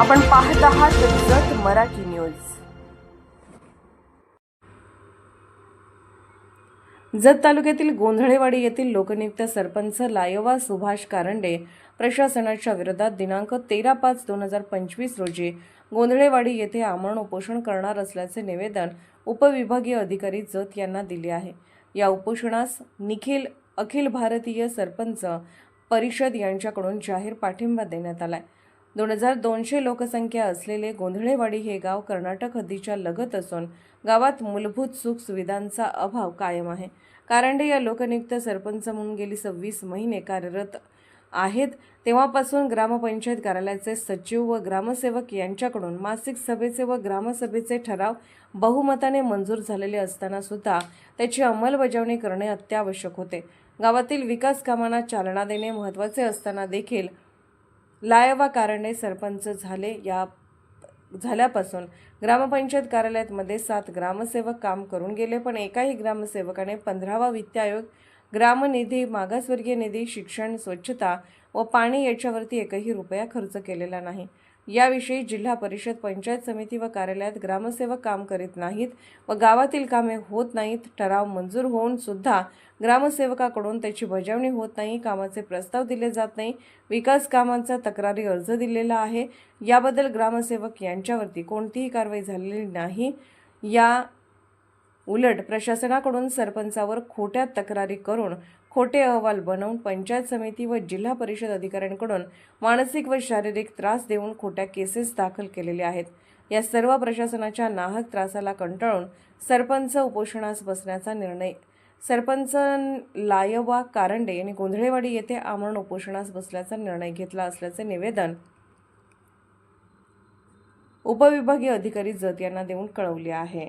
आपण पाहत आहात जत मराठी न्यूज. जत तालुक्यातील गोंधळेवाडी येथील लोकनियुक्त सरपंच लायवा सुभाष कारंडे प्रशासनाच्या विरोधात दिनांक तेरा पाच दोन हजार पंचवीस रोजी गोंधळेवाडी येथे आमरण उपोषण करणार असल्याचे निवेदन उपविभागीय अधिकारी जत यांना दिले आहे. या उपोषणास निखिल अखिल भारतीय सरपंच परिषद यांच्याकडून जाहीर पाठिंबा देण्यात आला आहे दोन हजार दोनशे लोकसंख्या असलेले गोंधळेवाडी हे गाव कर्नाटक हद्दीच्या लगत असून गावात मूलभूत सुख सुविधांचा अभाव कायम आहे. कारंडे या लोकनियुक्त सरपंच म्हणून गेली सव्वीस महिने कार्यरत आहेत. तेव्हापासून ग्रामपंचायत कार्यालयाचे सचिव व ग्रामसेवक यांच्याकडून मासिक सभेचे व ग्रामसभेचे ठराव बहुमताने मंजूर झालेले असताना सुद्धा त्याची अंमलबजावणी करणे अत्यावश्यक होते. गावातील विकास कामांना चालना देणे महत्त्वाचे असताना देखील लायवा कारणे सरपंच झाले या झाल्यापासून ग्रामपंचायत कार्यालयामध्ये सात ग्रामसेवक काम करून गेले पण एकाही ग्रामसेवकाने पंधरावा वित्त आयोग ग्रामनिधी मागासवर्गीय निधी शिक्षण स्वच्छता व पाणी याच्यावरती एकही रुपया खर्च केलेला नाही. याविषयी जिल्हा परिषद पंचायत समिती व कार्यालयात ग्रामसेवक काम करीत नाहीत व गावातील कामे होत नाहीत ठराव मंजूर होऊन सुद्धा ग्रामसेवकाकडून त्याची बजावणी होत नाही कामाचे प्रस्ताव दिले जात नाही विकास कामांचा तक्रारी अर्ज दिलेला आहे. याबद्दल ग्रामसेवक यांच्यावरती कोणतीही कारवाई झालेली नाही. या उलट प्रशासनाकडून सरपंचावर खोट्या तक्रारी करून खोटे अहवाल बनवून पंचायत समिती व जिल्हा परिषद अधिकाऱ्यांकडून मानसिक व शारीरिक त्रास देऊन खोट्या केसेस दाखल केलेल्या आहेत. या सर्व प्रशासनाच्या नाहक त्रासाला कंटाळून सरपंच उपोषणास बसण्याचा निर्णय. सरपंच लायवा कारंडे यांनी गोंधळेवाडी येथे आमरण उपोषणास बसल्याचा निर्णय घेतला असल्याचे निवेदन उपविभागीय अधिकारी जत यांना देऊन कळवले आहे.